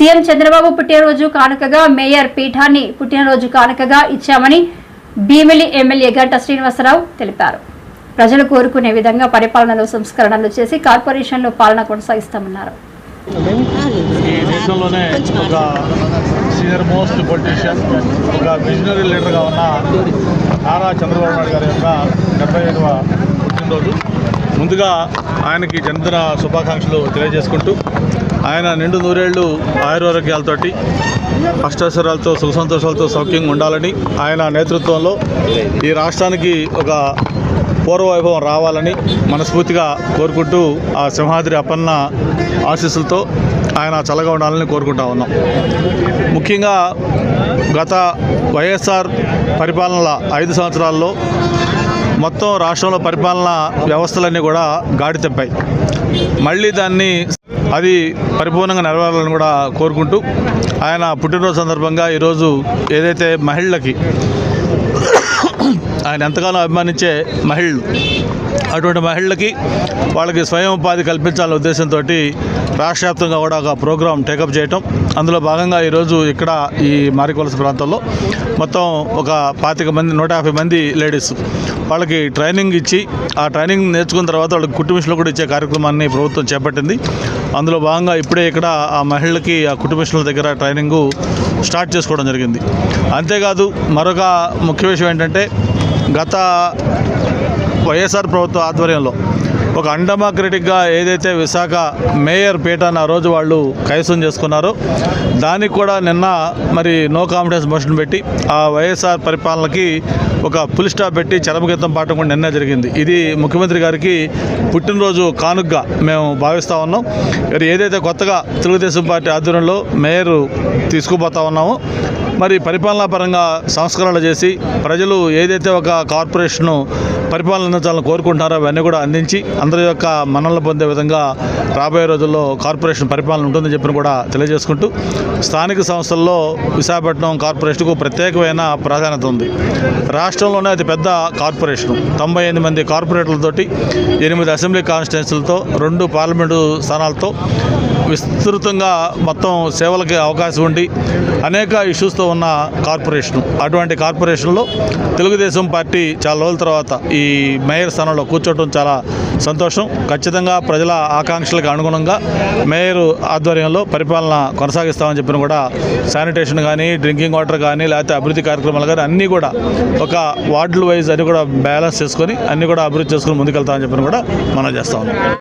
CM Chandrababu పుట్టినరోజు కానుకగా mayor పీఠాన్ని పుట్టినరోజు కానుకగా ఇచ్చామని భీమిలి ఎమ్మెల్యే గంట శ్రీనివాసరావు తెలిపారు. ప్రజలు కోరుకునే విధంగా పరిపాలనలో సంస్కరణలు చేసి కార్పొరేషన్లో పాలన కొనసాగిస్తామన్నారు. దేశంలోనే ఒక సీనియర్ మోస్ట్ పొలిటీషియన్ ఒక విజనరీ లీడర్గా ఉన్న నారా చంద్రబాబు నాయుడు గారి యొక్క డెబ్బై ఐదవ పుట్టినరోజు ముందుగా ఆయనకి జన్మదిన శుభాకాంక్షలు తెలియజేసుకుంటూ ఆయన నిండు నూరేళ్ళు ఆయురారోగ్యాలతోటి అష్టాశ్వరాలతో సుఖ సంతోషాలతో సౌఖ్యంగా ఉండాలని ఆయన నేతృత్వంలో ఈ రాష్ట్రానికి ఒక పూర్వవైభవం రావాలని మనస్ఫూర్తిగా కోరుకుంటూ ఆ సింహాద్రి అప్పన్న ఆశీస్సులతో ఆయన చల్లగా ఉండాలని కోరుకుంటా ఉన్నాం. ముఖ్యంగా గత వైఎస్ఆర్ పరిపాలనల ఐదు సంవత్సరాల్లో మొత్తం రాష్ట్రంలో పరిపాలనా వ్యవస్థలన్నీ కూడా గాడి తెప్పాయి మళ్ళీ దాన్ని అది పరిపూర్ణంగా నెరవేరాలని కూడా కోరుకుంటూ ఆయన పుట్టినరోజు సందర్భంగా ఈరోజు ఏదైతే మహిళలకి ఆయన ఎంతగానో అభిమానించే మహిళలు. అటువంటి మహిళలకి వాళ్ళకి స్వయం ఉపాధి కల్పించాలనే ఉద్దేశంతో రాష్ట్ర వ్యాప్తంగా కూడా ఒక ప్రోగ్రాం టేకప్ చేయటం. అందులో భాగంగా ఈరోజు ఇక్కడ ఈ మారికొలస ప్రాంతంలో మొత్తం ఒక పాతిక మంది నూట యాభై మంది లేడీస్ వాళ్ళకి ట్రైనింగ్ ఇచ్చి ఆ ట్రైనింగ్ నేర్చుకున్న తర్వాత వాళ్ళకి కుట్టు మిషన్లు కూడా ఇచ్చే కార్యక్రమాన్ని ప్రభుత్వం చేపట్టింది. అందులో భాగంగా ఇప్పుడే ఇక్కడ ఆ మహిళలకి ఆ కుటుంబ మిషన్ల దగ్గర ట్రైనింగ్ స్టార్ట్ చేసుకోవడం జరిగింది. అంతేకాదు మరొక ముఖ్య విషయం ఏంటంటే గత వైఎస్ఆర్ ప్రభుత్వ ఆధ్వర్యంలో ఒక అండమాక్రటిక్గా ఏదైతే విశాఖ మేయర్ పీఠాన్ని ఆ రోజు వాళ్ళు కైసం చేసుకున్నారో దానికి కూడా నిన్న మరి నో కాన్ఫిడెన్స్ మోషన్ పెట్టి ఆ వైఎస్ఆర్ పరిపాలనకి ఒక పులి స్టాప్ పెట్టి చరమగీతం పాఠం కూడా నిన్న జరిగింది. ఇది ముఖ్యమంత్రి గారికి పుట్టినరోజు కానుగ్గా మేము భావిస్తూ ఉన్నాం. మరి ఏదైతే కొత్తగా తెలుగుదేశం పార్టీ ఆధ్వర్యంలో మేయర్ తీసుకుపోతా ఉన్నామో మరి పరిపాలనా పరంగా సంస్కరణలు చేసి ప్రజలు ఏదైతే ఒక కార్పొరేషను పరిపాలన అందించాలని కోరుకుంటున్నారో అవన్నీ కూడా అందించి అందరి యొక్క మన్ననలు పొందే విధంగా రాబోయే రోజుల్లో కార్పొరేషన్ పరిపాలన ఉంటుందని చెప్పిన కూడా తెలియజేసుకుంటూ స్థానిక సంస్థల్లో విశాఖపట్నం కార్పొరేషన్కు ప్రత్యేకమైన ప్రాధాన్యత ఉంది. రాష్ట్రంలోనే అతిపెద్ద కార్పొరేషన్. తొంభై ఎనిమిది మంది కార్పొరేటర్లతోటి ఎనిమిది అసెంబ్లీ కాన్స్టిట్యున్సీలతో రెండు పార్లమెంటు స్థానాలతో విస్తృతంగా మొత్తం సేవలకి అవకాశం ఉండి అనేక ఇష్యూస్తో ఉన్న కార్పొరేషన్. అటువంటి కార్పొరేషన్లో తెలుగుదేశం పార్టీ చాలా రోజుల తర్వాత ఈ ఈ మేయర్ స్థానంలో కూర్చోవడం చాలా సంతోషం. ఖచ్చితంగా ప్రజల ఆకాంక్షలకు అనుగుణంగా మేయర్ ఆధ్వర్యంలో పరిపాలన కొనసాగిస్తామని చెప్పిన కూడా శానిటేషన్ కానీ డ్రింకింగ్ వాటర్ కానీ లేకపోతే అభివృద్ధి కార్యక్రమాలు కానీ అన్నీ కూడా ఒక వార్డుల వైజ్ అన్ని కూడా బ్యాలెన్స్ చేసుకొని అన్నీ కూడా అభివృద్ధి చేసుకొని ముందుకెళ్తామని చెప్పిన కూడా మనం చేస్తా ఉన్నాం.